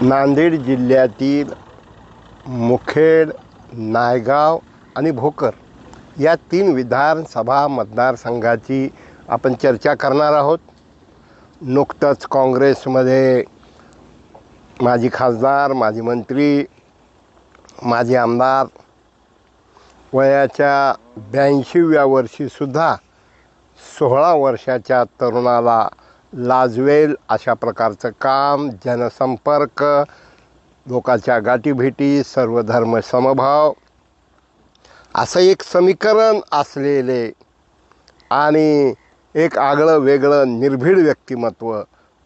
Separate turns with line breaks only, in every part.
नांदेड जिल्ह्यातील मुखेड नायगाव आणि भोकर या तीन विधानसभा मतदारसंघाची आपण चर्चा करणार आहोत. नुकतंच काँग्रेसमध्ये माजी खासदार माजी मंत्री माजी आमदार वयाच्या ब्याऐंशीव्या वर्षीसुद्धा सोळा वर्षाच्या तरुणाला लाजवेल अशा प्रकारचं काम जनसंपर्क लोकांच्या गाठीभेटी सर्वधर्म समभाव असं एक समीकरण असलेले आणि एक आगळं वेगळं निर्भीड व्यक्तिमत्व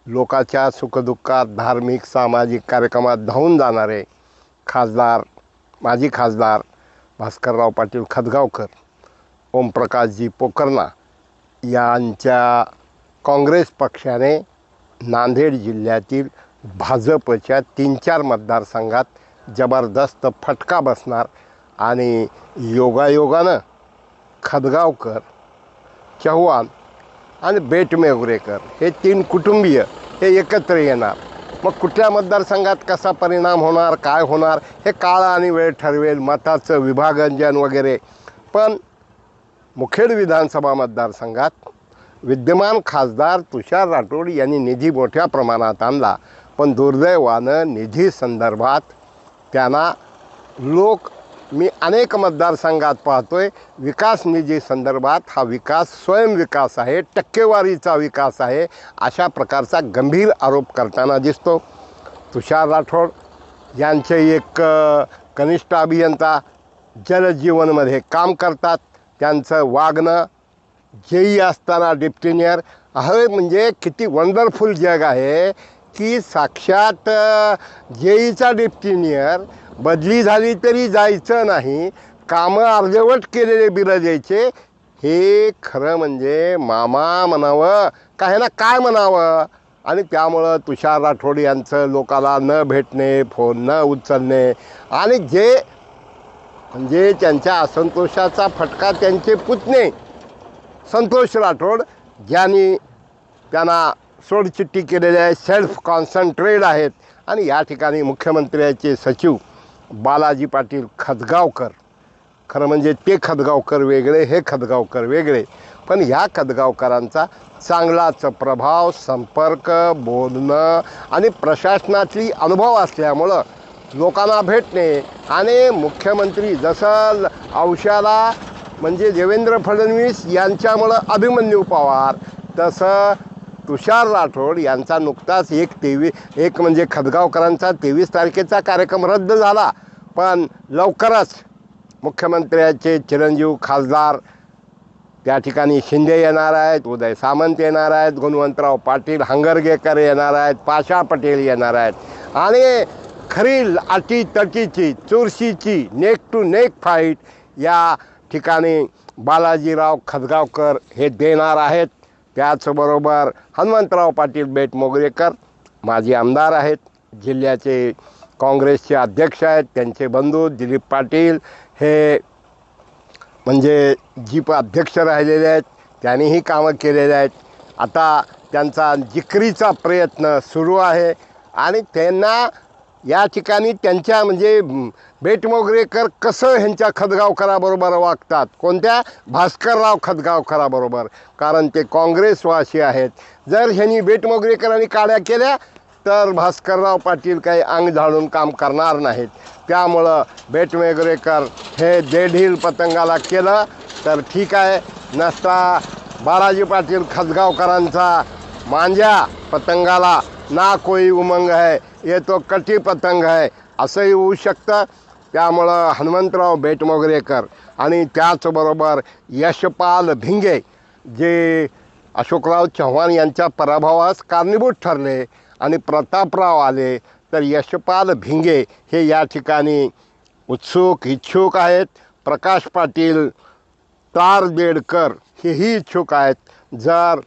लोकाच्या सुखदुःखात धार्मिक सामाजिक कार्यक्रमात धावून जाणारे खासदार माजी खासदार भास्करराव पाटील खदगावकर ओमप्रकाशजी पोकर्णा यांच्या काँग्रेस पक्षाने नांदेड जिल्ह्यातील भाजपच्या तीन चार मतदारसंघात जबरदस्त फटका बसणार आणि योगायोगानं खदगावकर चव्हाण आणि बेटमेगुरेकर हे तीन कुटुंबीय हे एकत्र येणार. मग कुठल्या मतदारसंघात कसा परिणाम होणार काय होणार हे काळ आणि वेळ ठरवेल मताचं विभागंजन वगैरे. पण मुखेड विधानसभा मतदारसंघात विद्यमान खासदार तुषार राठोड यांनी निधी मोठ्या प्रमाणात आणला. पण दुर्दैवानं निधी संदर्भात त्यांना लोक मी अनेक मतदारसंघात पाहतोय विकास निधी संदर्भात हा विकास स्वयंविकास आहे टक्केवारीचा विकास आहे अशा प्रकारचा गंभीर आरोप करताना दिसतो. तुषार राठोड यांचे एक कनिष्ठ अभियंता जलजीवनमध्ये काम करतात. त्यांचं वागणं जेई असताना डिप्टिनियर. हवे म्हणजे किती वंडरफुल जग आहे की साक्षात जेईचा डिप्टिनियर बदली झाली तरी जायचं नाही. कामं अर्धवट केलेले बिरजायचे. द्यायचे हे खरं म्हणजे मामा म्हणावं का ह्याला काय म्हणावं. आणि त्यामुळं तुषार राठोड यांचं लोकाला न भेटणे फोन न उचलणे. आणि जे म्हणजे त्यांच्या असंतोषाचा फटका त्यांचे पुतणे. संतोष राठोड ज्यांनी त्यांना सोडचिट्टी केलेली आहे सेल्फ कॉन्सन्ट्रेट आहेत. आणि या ठिकाणी मुख्यमंत्र्याचे सचिव बालाजी पाटील खदगावकर. खरं म्हणजे ते खदगावकर वेगळे हे खदगावकर वेगळे. पण ह्या खदगावकरांचा चांगलाच प्रभाव संपर्क बोलणं आणि प्रशासनातली अनुभव असल्यामुळं लोकांना भेटणे आणि मुख्यमंत्री जसं औषधाला म्हणजे देवेंद्र फडणवीस यांच्यामुळं अभिमन्यू पवार तसं तुषार राठोड यांचा नुकताच एक तेवीस एक म्हणजे खदगावकरांचा तेवीस तारखेचा कार्यक्रम रद्द झाला. पण लवकरच मुख्यमंत्र्याचे चिरंजीव खासदार त्या ठिकाणी शिंदे येणार आहेत उदय सामंत येणार आहेत गुणवंतराव पाटील हंगरगेकर येणार आहेत पाशा पटेल येणार आहेत. आणि खरी अटी तटीची चुरशीची नेक टू नेक फाईट या ठिकाणी बालाजीराव खदगावकर हे देणार आहेत. त्याचबरोबर हनुमंतराव पाटील बेटमोगरेकर माजी आमदार आहेत. जिल्ह्याचे काँग्रेसचे अध्यक्ष आहेत. त्यांचे बंधू दिलीप पाटील हे म्हणजे जीप अध्यक्ष राहिलेले आहेत. त्यांनीही कामं केलेले आहेत. आता त्यांचा जिकरीचा प्रयत्न सुरू आहे. आणि त्यांना या ठिकाणी त्यांच्या म्हणजे बेटमोगरेकर कसं ह्यांच्या खदगावकराबरोबर वागतात? कोणत्या? भास्करराव खदगावकराबरोबर. कारण ते काँग्रेसवासी आहेत. जर ह्यांनी बेटमोगरेकरांनी काड्या केल्या तर भास्करराव पाटील काही अंग झाडून काम करणार नाहीत. त्यामुळं बेटमोगरेकर हे देढील पतंगाला केलं तर ठीक आहे. नसता बालाजी पाटील खदगावकरांचा मांजा पतंगाला ना कोई उमंग है ये तो कटी पतंग है. असंही होऊ शकतं. त्यामुळं हनुमंतराव बेटमोगरेकर आणि त्याचबरोबर यशपाल भिंगे जे अशोकराव चव्हाण यांच्या पराभवास कारणीभूत ठरले आणि प्रतापराव आले तर यशपाल भिंगे हे या ठिकाणी उत्सुक इच्छुक आहेत. प्रकाश पाटील तारदेडकर हेही इच्छुक आहेत. जर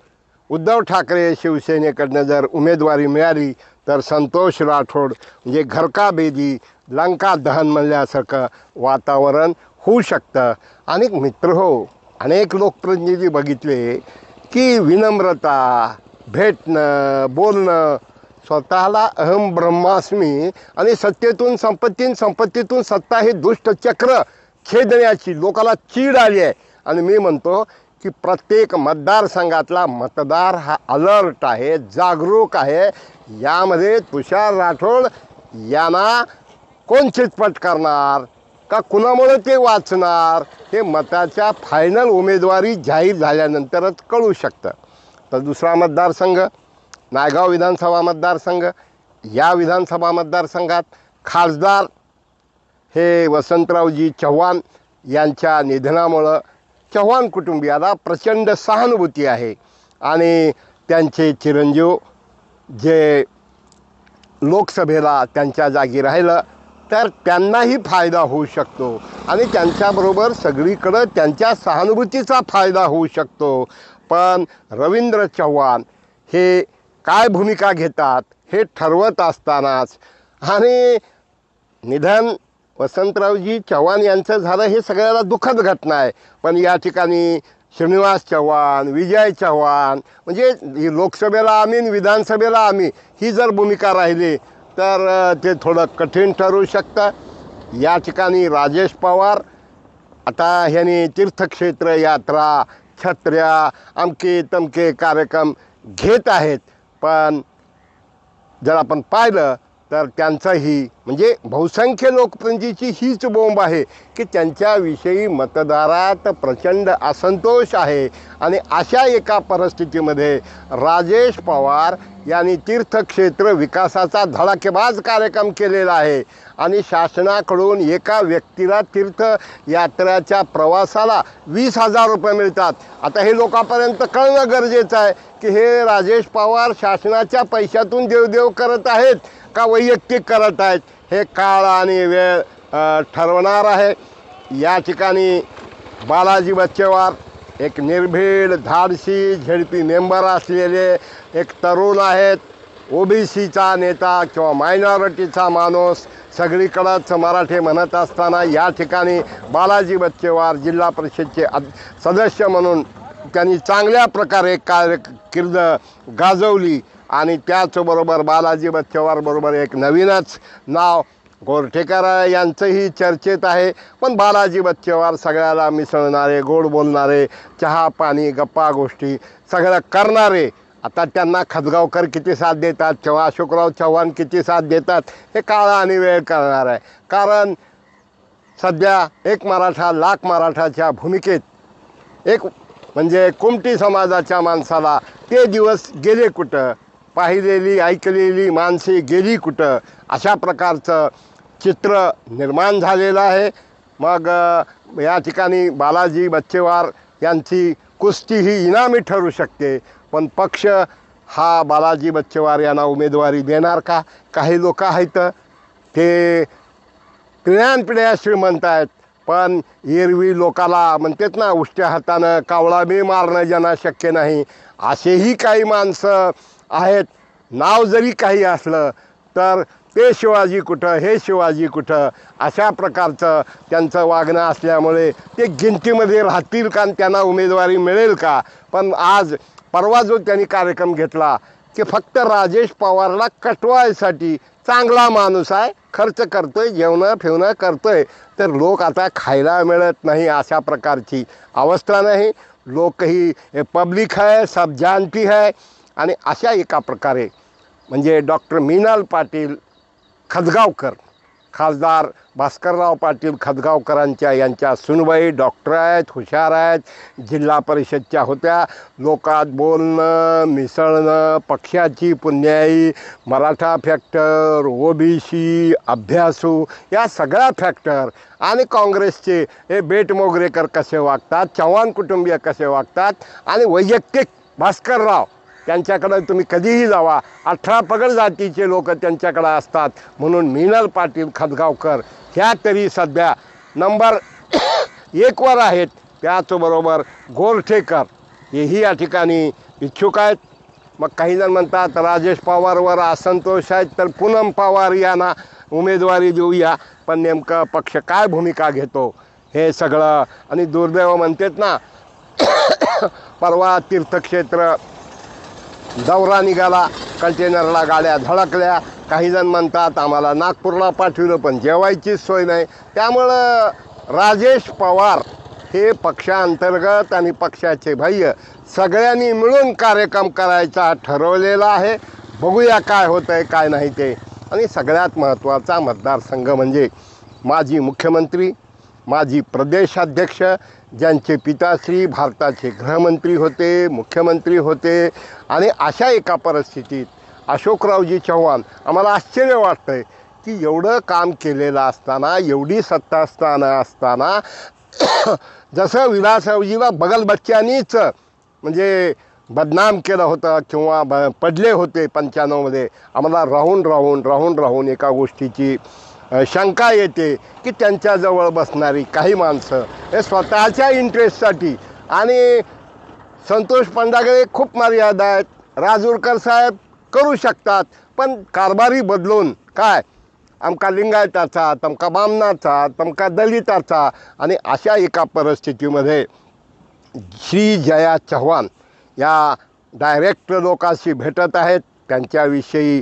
उद्धव ठाकरे शिवसेनेकडनं जर उमेदवारी मिळाली तर संतोष राठोड म्हणजे घरका बेदी लंका दहन म्हणल्यासारखं वातावरण होऊ शकतं. अनेक मित्र हो अनेक लोकप्रतिनिधी बघितले की विनम्रता भेटणं बोलणं स्वतःला अहम ब्रह्मास्मी आणि सत्तेतून संपत्तीन संपत्तीतून सत्ता हे दुष्ट चक्र छेदण्याची लोकाला चीड आली आहे. आणि मी म्हणतो की प्रत्येक मतदारसंघातला मतदार हा अलर्ट आहे जागरूक आहे. यामध्ये तुषार राठोड यांना कोण चितपट करणार? का कुणामुळे ते वाचणार? हे मताच्या फायनल उमेदवारी जाहीर झाल्यानंतरच कळू शकतं. तर दुसरा मतदारसंघ नायगाव विधानसभा मतदारसंघ. या विधानसभा मतदारसंघात खासदार हे वसंतरावजी चव्हाण यांच्या निधनामुळं चव्हाण कुटुंबियाला प्रचंड सहानुभूती आहे. आणि त्यांचे चिरंजीव जे लोकसभेला त्यांच्या जागी राहिलं तर त्यांनाही फायदा होऊ शकतो. आणि त्यांच्याबरोबर सगळीकडं त्यांच्या सहानुभूतीचा फायदा होऊ शकतो. पण रवींद्र चव्हाण हे काय भूमिका घेतात हे ठरवत असतानाच. आणि निधन वसंतरावजी चव्हाण यांचं झालं हे सगळ्याला दुःखद घटना आहे. पण या ठिकाणी श्रीनिवास चव्हाण विजय चव्हाण म्हणजे ही लोकसभेला आम्ही विधानसभेला आम्ही ही जर भूमिका राहिली तर ते थोडं कठीण ठरू शकतं. या ठिकाणी राजेश पवार आता ह्यांनी तीर्थक्षेत्र यात्रा छत्र्या अमके तमके कार्यक्रम घेत आहेत. पण जर आपण पाहिलं तर त्यांचंही म्हणजे बहुसंख्य लोकप्रियतेची हीच बोंब आहे की त्यांच्याविषयी मतदारात प्रचंड असंतोष आहे. आणि अशा एका परिस्थितीमध्ये राजेश पवार यांनी तीर्थक्षेत्र विकासाचा धडाकेबाज कार्यक्रम केलेला आहे. आणि शासनाकडून एका व्यक्तीला तीर्थयात्राच्या प्रवासाला वीस हजार रुपये मिळतात. आता हे लोकांपर्यंत कळणं गरजेचं आहे की हे राजेश पवार शासनाच्या पैशातून देवदेव करत आहेत का वैयक्तिक करत आहेत? हे काळ आणि वेळ ठरवणार आहे. या ठिकाणी बालाजी बच्चेवार एक निर्भीड धाडसी झेडपी मेंबर असलेले एक तरुण आहेत. ओबीसीचा नेता किंवा मायनॉरिटीचा माणूस सगळीकडंच मराठी म्हणत असताना या ठिकाणी बालाजी बच्चेवार जिल्हा परिषदचे सदस्य म्हणून त्यांनी चांगल्या प्रकारे कार्य किर्द गाजवली. आणि त्याचबरोबर बालाजी बच्चेवारबरोबर एक नवीनच नाव गोरठेकर यांचंही चर्चेत आहे. पण बालाजी बच्चेवार सगळ्याला मिसळणारे गोड बोलणारे चहा पाणी गप्पा गोष्टी सगळं करणारे. आता त्यांना खदगावकर किती साथ देतात किंवा अशोकराव चव्हाण किती साथ देतात हे काळ आणि वेळ करणार आहे. कारण सध्या एक मराठा लाख मराठाच्या भूमिकेत एक म्हणजे कुमटी समाजाच्या माणसाला ते दिवस गेले कुठं? पाहिलेली ऐकलेली माणसे गेली कुठं? अशा प्रकारचं चित्र निर्माण झालेलं आहे. मग या ठिकाणी बालाजी बच्चेवार यांची कुस्ती ही इनामी ठरू शकते. पण पक्ष हा बालाजी बच्चेवार यांना उमेदवारी देणार का? काही लोक आहेत ते पिढ्यानपिढ्या श्रीमंत आहेत. पण एरवी लोकाला म्हणतात ना उष्ट्या हातानं कावळा बी मारणं ज्यांना शक्य नाही. असेही काही माणसं आहेत. नाव जरी काही असलं तर ते शिवाजी कुठं हे शिवाजी कुठं अशा प्रकारचं त्यांचं वागणं असल्यामुळे ते गिनतीमध्ये राहतील का आणि त्यांना उमेदवारी मिळेल का? पण आज परवा जो त्यांनी कार्यक्रम घेतला की फक्त राजेश पवारला कटवायसाठी चांगला माणूस आहे खर्च करतोय जेवणं फिवणं करतोय तर लोक आता खायला मिळत नाही अशा प्रकारची अवस्था नाही. लोकही पब्लिक है सब जानती है. आणि अशा एका प्रकारे म्हणजे डॉक्टर मीनाल पाटील खदगावकर खासदार भास्करराव पाटील खदगावकरांच्या यांच्या सुनबाई डॉक्टर आहेत हुशार आहेत जिल्हा परिषदच्या होत्या. लोकात बोलणं मिसळणं पक्षाची पुण्याई मराठा फॅक्टर ओबीसी अभ्यासू या सगळ्या फॅक्टर आणि काँग्रेसचे हे बेट मोगरेकर कसे वागतात चव्हाण कुटुंबीय कसे वागतात आणि वैयक्तिक भास्करराव त्यांच्याकडं तुम्ही कधीही जावा. अठरा पगड जातीचे लोक त्यांच्याकडं असतात. म्हणून मीनल पाटील खदगावकर ह्या तरी सध्या नंबर एकवर आहेत. त्याचबरोबर गोरठेकर हेही या ठिकाणी इच्छुक आहेत. मग काही जण म्हणतात राजेश पवारवर असंतोष आहेत तर पूनम पवार यांना उमेदवारी देऊया. पण नेमकं पक्ष काय भूमिका घेतो हे सगळं आणि दुर्दैव म्हणतात ना. परवा तीर्थक्षेत्र दौरा निघाला कंटेनरला गाड्या धडकल्या. काही जण म्हणतात आम्हाला नागपूरला पाठवलं पण जेवायचीच सोय नाही. त्यामुळं राजेश पवार हे पक्षांतर्गत आणि पक्षाचे बाह्य सगळ्यांनी मिळून कार्यक्रम करायचा ठरवलेला आहे. बघूया काय होतं आहे काय नाही ते. आणि सगळ्यात महत्त्वाचा मतदारसंघ म्हणजे माजी मुख्यमंत्री माजी प्रदेशाध्यक्ष ज्यांचे पिताश्री भारताचे गृहमंत्री होते मुख्यमंत्री होते आणि अशा एका परिस्थितीत अशोकरावजी चव्हाण आम्हाला आश्चर्य वाटतंय की एवढं काम केलेलं असताना एवढी सत्ता असताना असताना जसं विलासरावजीला बगलबच्च्यांनीच म्हणजे बदनाम केलं होतं किंवा ब पडले होते पंच्याण्णवमध्ये आम्हाला राहून राहून राहून राहून एका गोष्टीची शंका येते की त्यांच्याजवळ बसणारी काही माणसं हे स्वतःच्या इंटरेस्टसाठी आणि संतोष पंडागळे खूप मर्यादा आहेत. राजूरकर साहेब करू शकतात पण कारभारी बदलून काय? आमका लिंगायताचा तमका बामनाचा तमका दलिताचा आणि अशा एका परिस्थितीमध्ये श्री जया चव्हाण या डायरेक्ट लोकांशी भेटत आहेत. त्यांच्याविषयी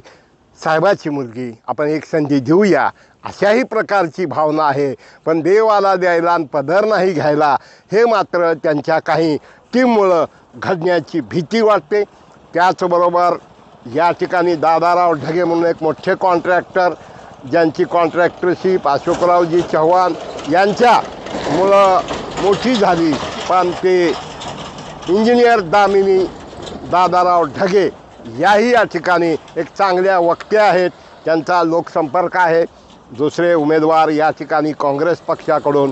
साहेबाची मुलगी आपण एक संधी देऊया. अशाही प्रकारची भावना आहे. पण देवाला द्यायला आणि पदर नाही घ्यायला हे मात्र त्यांच्या काही टीममुळं घडण्याची भीती वाटते. त्याचबरोबर या ठिकाणी दादाराव ढगे म्हणून एक मोठे कॉन्ट्रॅक्टर ज्यांची कॉन्ट्रॅक्टरशिप अशोकरावजी चव्हाण यांच्यामुळं मोठी झाली. पण ते इंजिनियर दामिनी दादाराव ढगे याही या ठिकाणी एक चांगल्या वक्त्या आहेत. त्यांचा लोकसंपर्क आहे. दुसरे उमेदवार या ठिकाणी काँग्रेस पक्षाकडून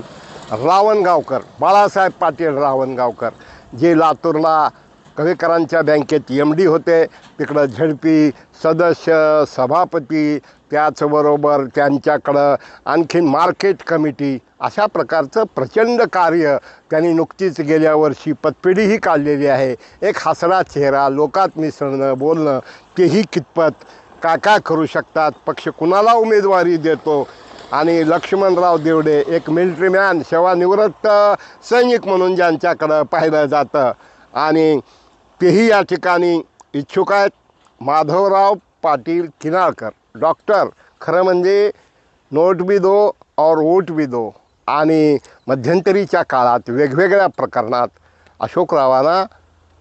रावणगावकर बाळासाहेब पाटील रावणगावकर जे लातूरला कवेकरांच्या बँकेत एम डी होते तिकडं झडपी सदस्य सभापती त्याचबरोबर त्यांच्याकडं आणखीन मार्केट कमिटी अशा प्रकारचं प्रचंड कार्य त्यांनी नुकतीच गेल्या वर्षी पतपिढीही काढलेली आहे. एक हसरा चेहरा लोकात मिसळणं बोलणं तेही कितपत काय काय करू शकतात? पक्ष कुणाला उमेदवारी देतो? आणि लक्ष्मणराव देवडे एक मिलिटरी मॅन सेवानिवृत्त सैनिक म्हणून ज्यांच्याकडं पाहिलं जातं. आणि तेही या ठिकाणी इच्छुक आहेत माधवराव पाटील किनाळकर. डॉक्टर खरं म्हणजे नोट बी दो और वोट बी दो. आणि मध्यंतरीच्या काळात वेगवेगळ्या प्रकरणात अशोकरावांना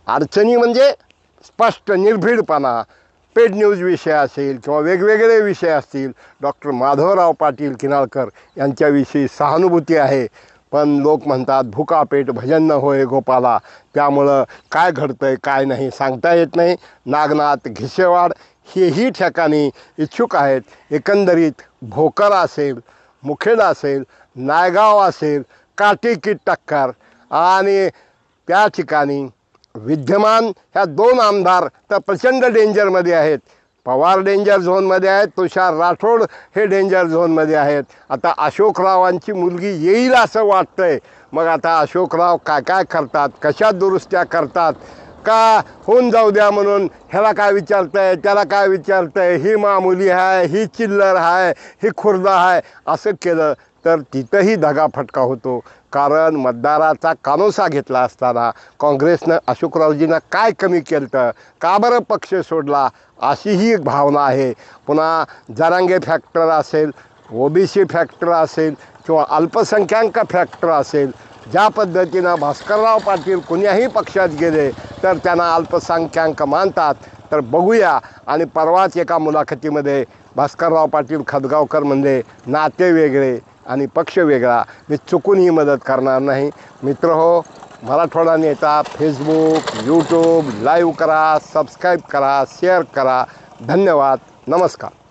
अडचणी म्हणजे स्पष्ट निर्भीडपणा पेड न्यूज विषय असेल किंवा वेगवेगळे विषय असतील डॉक्टर माधवराव पाटील किनाळकर यांच्याविषयी सहानुभूती आहे. पण लोक म्हणतात भुका पेट भजन न होय गोपाला. त्यामुळं काय घडतं आहे काय नाही सांगता येत नाही. नागनाथ घिसेवाड हेही ठिकाणी इच्छुक आहेत. एकंदरीत भोकर असेल मुखेड असेल नायगाव असेल काटेकी टक्कर. आणि त्या ठिकाणी विद्यमान ह्या दोन आमदार तर प्रचंड डेंजरमध्ये आहेत. पवार डेंजर झोनमध्ये आहेत तुषार राठोड हे डेंजर झोनमध्ये आहेत. आता अशोकरावांची मुलगी येईल असं वाटतंय. मग आता अशोकराव काय काय करतात? कशा दुरुस्त्या करतात? का होऊन जाऊ द्या म्हणून ह्याला काय विचारतंय त्याला काय विचारतंय? ही मामुली आहे ही चिल्लर आहे ही खुर्दा आहे असं केलं तर तिथंही दगाफटका होतो. कारण मतदाराचा कानोसा घेतला असताना काँग्रेसनं अशोकरावजींना काय कमी केलं तर का बरं पक्ष सोडला? अशी ही एक भावना आहे. पुन्हा जरांगे फॅक्टर असेल ओबीसी फॅक्टर असेल किंवा अल्पसंख्याक फॅक्टर असेल ज्या पद्धतीनं भास्करराव पाटील कुण्याही पक्षात गेले तर त्यांना अल्पसंख्याक मानतात. तर बघूया. आणि परवाच एका मुलाखतीमध्ये भास्करराव पाटील खदगावकर म्हणजे नाते वेगळे. आणि पक्ष वेगळा. मी चुकून ही मदत करणार नाही. मित्र हो मराठवाडा नेता फेसबुक यूट्यूब लाईव्ह करा सबस्क्राईब करा शेअर करा. धन्यवाद. नमस्कार.